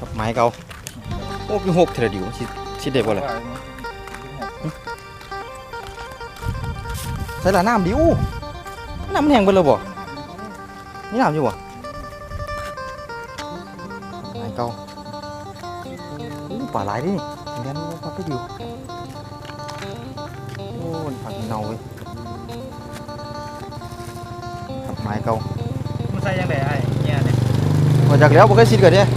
ครับไม้เก่าโอ้คือหกเทระดิวสิสิได้บ่ล่ะใส่ละน้ำดิวน้ำมันแห้งเบิดแล้วบ่นี่น้ำอยู่บ่ไม้เก่าอู้ปลาหลายเดินี่เรียนปลาไปดิวโอ้ยปลาเน่าเว้ยครับไม้เก่ามันใส่ยังไงไอ้เนี่ยเนี่ยมาจากแล้วบ่เคยสิเกิดเนี่ย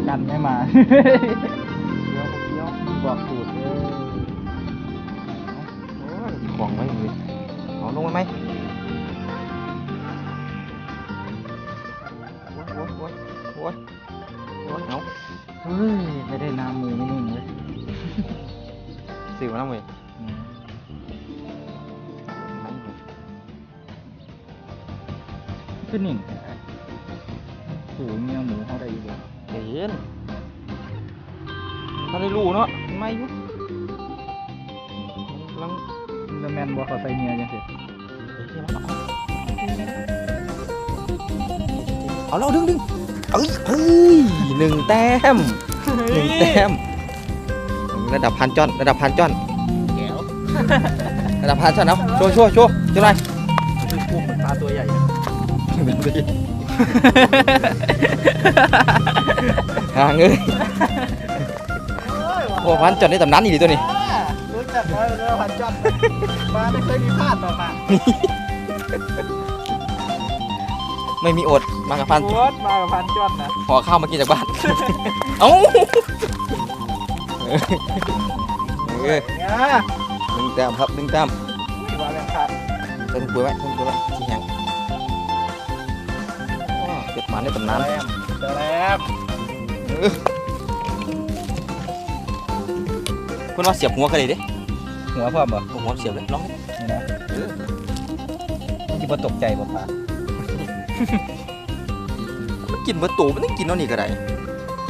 ประกันไม่มาเดี๋ยวเดี๋ยวบอกสูตรเลยโอ้ยของไว้เลยเอาลงไหมโอ้ยโอ้ยโอ้ยโอ้ยโอ้ยเอาเฮ้ยไม่ได้น้ำมือไม่นิ่งเลยสิวน้ำเว้ยอืมขึ้นนิ่งสูงเงี้ยหมูเขาได้อยู่ บ่เห็นถ้าได้รู้เนาะไม่อยุกำลังจะแมนบ่เขาใส่เมียจังสิเอาเราดึงดึงเอ้ยเอ้ยหนึ่งแต้มหนึ่งแต้ม ระดับพันจอน ระดับพันจอนแก้วระดับพันจอนเอาโชว์โชว์โชว์โชว์หน่อยคือพวกเหมือนปลาตัวใหญ่ ห่างเลยโอ้พันจอนในตำนานอีหลีตัวนี้รู้จักน้อยเรื่องพันจอนมาไม่เคยมีพลาดต่อมาไม่มีอดมากับพันโคตรมากับพันจอนนะห่อข้าวมากินจากบ้าน เอ้าเออเนี่ยหนึ่งแต้มครับหนึ่งแต้มอุ้ยว่าแรงขาดต้นกล้วยไว้ต้นกล้วยไว้ที่แห้งอ้อ เก็บมาในตำนานแรมเจอแรมเออเพื่อนว่าเสียบหัวกันเลยเด้หัวพร้อมบ่เอาหัวเสียบเลยลองดินี่นะมันจะบ่ตกใจบ่ป่ามันกินเบอร์ตูมันต้องกินเนาะนี่ก็ได้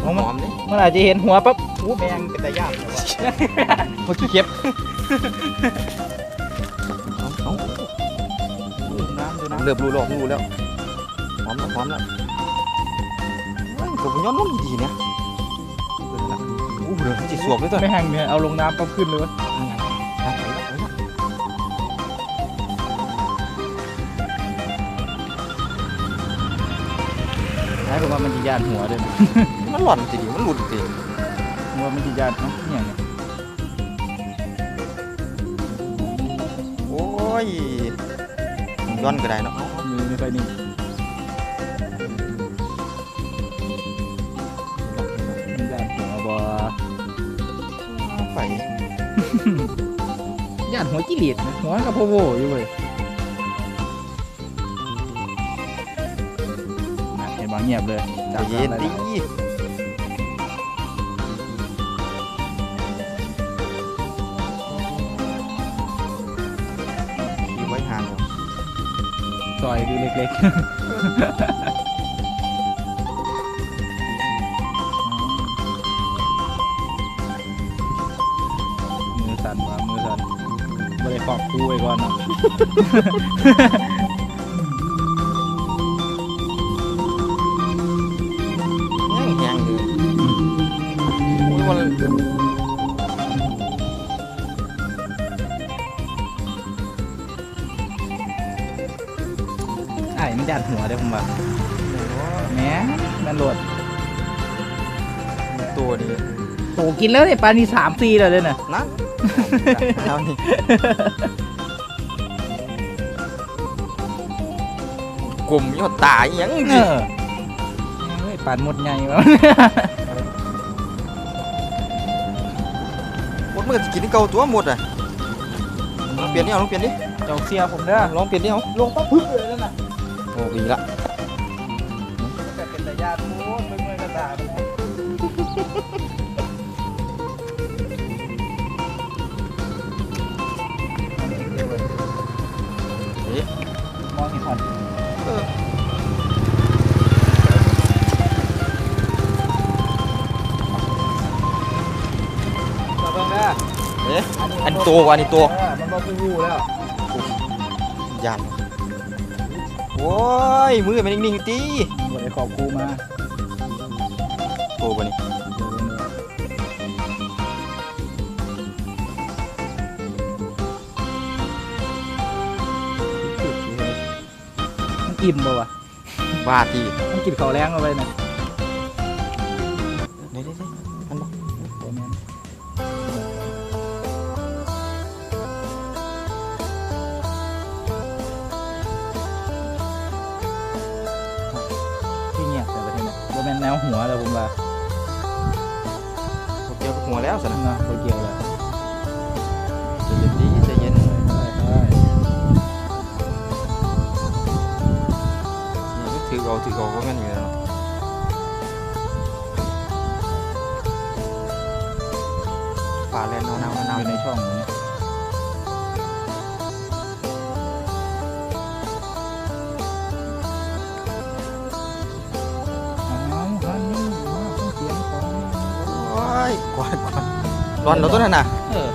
หอมๆนี่เมื่อไหร่จะเห็นหัวปั๊บอู้แมงเป็นตาย่านเลยวะพอขี้เก็บเอาเอาดูน้ำดูน้ำเริ่มรู้แล้วรู้แล้ว หอมแล้วหอมแล้วเฮ้ยกับย้อนลงดีๆเนี่ยเออละอู้เดี๋ยวมันจะสวบเลยตัวไม่แห้งเนี่ยเอาลงน้ำปั๊บขึ้นเลยวะเอาไปละไปละใช่ผมว่ามันจะย่านหัวด้วยนะมันหล่อนสิมันหลุดสิหัวมันจะย่านเนาะเนี่ยเนี่ยโอ้ยย้อนก็ได้เนาะเอามือไม่ค่อยนิ่งมัน ย่านหัวจิหลีดนะหัวกับโพโวอยู่เว้ยน่ะเห็นบ่เงียบเลยใจเย็นดิขี่ไว้ห่างอยู่ซอยดูเล็กๆ บ่ได้ขอบครูไว้ก่อนเนาะแห้งแห้งเลยโอ้ยวันไอ้มันยัดหัวเด้อผมว่าแหมแม่นโหลดตัวนี้โตกินแล้วเนี่ยปลานี่สามปีแล้วเด้อน่ะนั่น เอานี่กลุ่มยอดตายยังเอดิอเฮ้ยปานหมดใหญ่วะหมดมันก็จะกินที่เก่าตัวหมดอะลองเปลี่ยนนี่เอาลองเปลี่ยนดิเจ้าเสียผมเด้อลองเปลี่ยนดิเอาลงปั๊บพึ่งเลยนั่นน่ะโอ้ดีละแต่เป็นตาญาติโอ้ยเมื่อยๆกระตาไมองเห็นหอนเออมาเบิ่งเด้อเอ๊ะอันตัวว่าอันนี้ตัวเออมันบ่คือหูแล้วยันโอ้ยมือมันนิ่งๆอยู่ตี บ่ได้ขอบครูมา ตัวกว่นี้ อิ่มบ่วะบ้าตีมันกินข้าวแรงเอาไว้นะเดี๋ยวๆๆมันบอกบ่แม่นที่เงียบแต่ประเทศน่ะบ่แม่นแนวหัวแล้วผมว่าผมเกี่ยวกับหัวแล้วสินะนะบ่เกี่ยวแล้ว เอาถือเอาก็แม่นอยู่แล้วเนะป่าแลนนาวๆหนาวอยู่ในช่องนี้อ้าวฮันช่องโอ้ยกวาดกวาดร้อนเราตัวนั้นน่ะเออ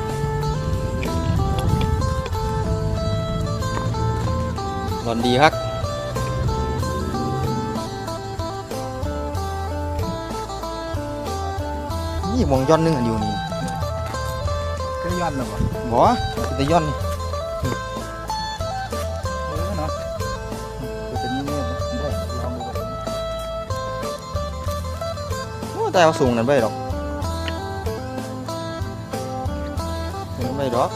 ร้อนดีครับ นี่มองย้อนหนึงอันอยู่นี่ก็ย้อนแล้วบ่บ่แต่ย้อนนี่เออเนาะจะเป็นนี่เนี่ยได้ลองดูก่อนโอ้แต่เอาสูงนั่นไปดอกมันไม่ดอก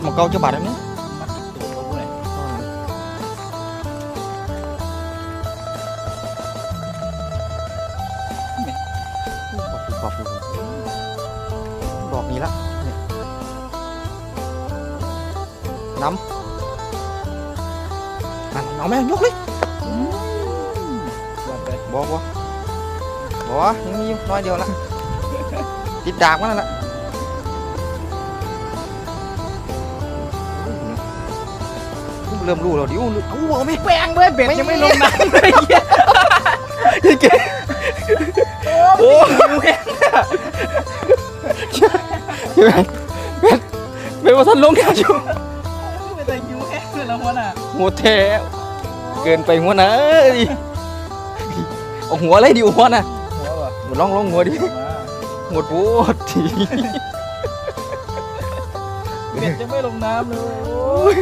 สิบหมอเก้าเจ้าบาทแล้วนี่มักตัวเขาบ่ได้ปั ริ่มรู้แล้วดิวเอาเอาไหมแปลงเว้ยเบ็ดยังไม่ลงน้ำเลยเหี้ยเก๋โอ้ดูแห้งเป็นว่าท่านลงแค่อยู่ไม่ได้ยูแห้งเลยแล้วมันอะหัวแท้เกินไปหัวนะเอ้ยเอาหัวอะไรดิหัวน่ะหัวบ่ลองลองหัวดิมาหัวปวดทีเบ็ดยังไม่ลงน้ำเลยโอ้ย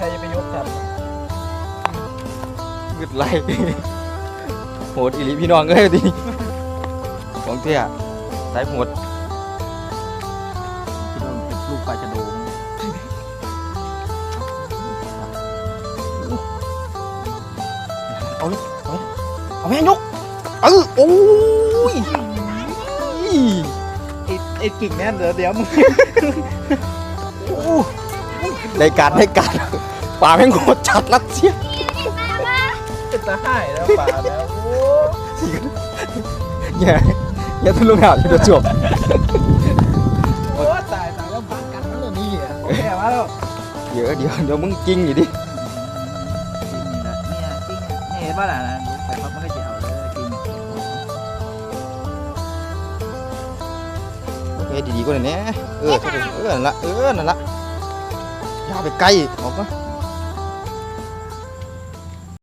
ใครจะไปยกทันกึดไหลโหดอีหลีพี่น้องเอ้ยดิของเตี้ยสายโหดที่โดนเป็นลูกปลาชะโดงเอาดิเอาดิเอาแม่ยกเออโอ้ยไอ้ไอ้กิ่งแน่นเดี๋ยวเดี๋ยวมึงโอ้ ได้การได้การป่าแม่งโคตรจัดลัดเสียเป็นตาหายแล้วป่าแล้วโอ้เนี่ยเนี่ยทุลุงหาวที่ปะจวบโอ้ตายตายแล้วบังกันแล้วนี่อะเคมาแล้วเดี๋ยวเดี๋ยวเดี๋ยวมึงจริงอยู่ดิเนี่ยจริงเนี่ยเห็นป่ะล่ะนะไปปั๊ไม่นก็จะเอาเลยจริงเฮ้ยดีๆก็เลยเนี่ยเออเออนั่นละเออนั่นละ ย่าไปไกล้ออกมา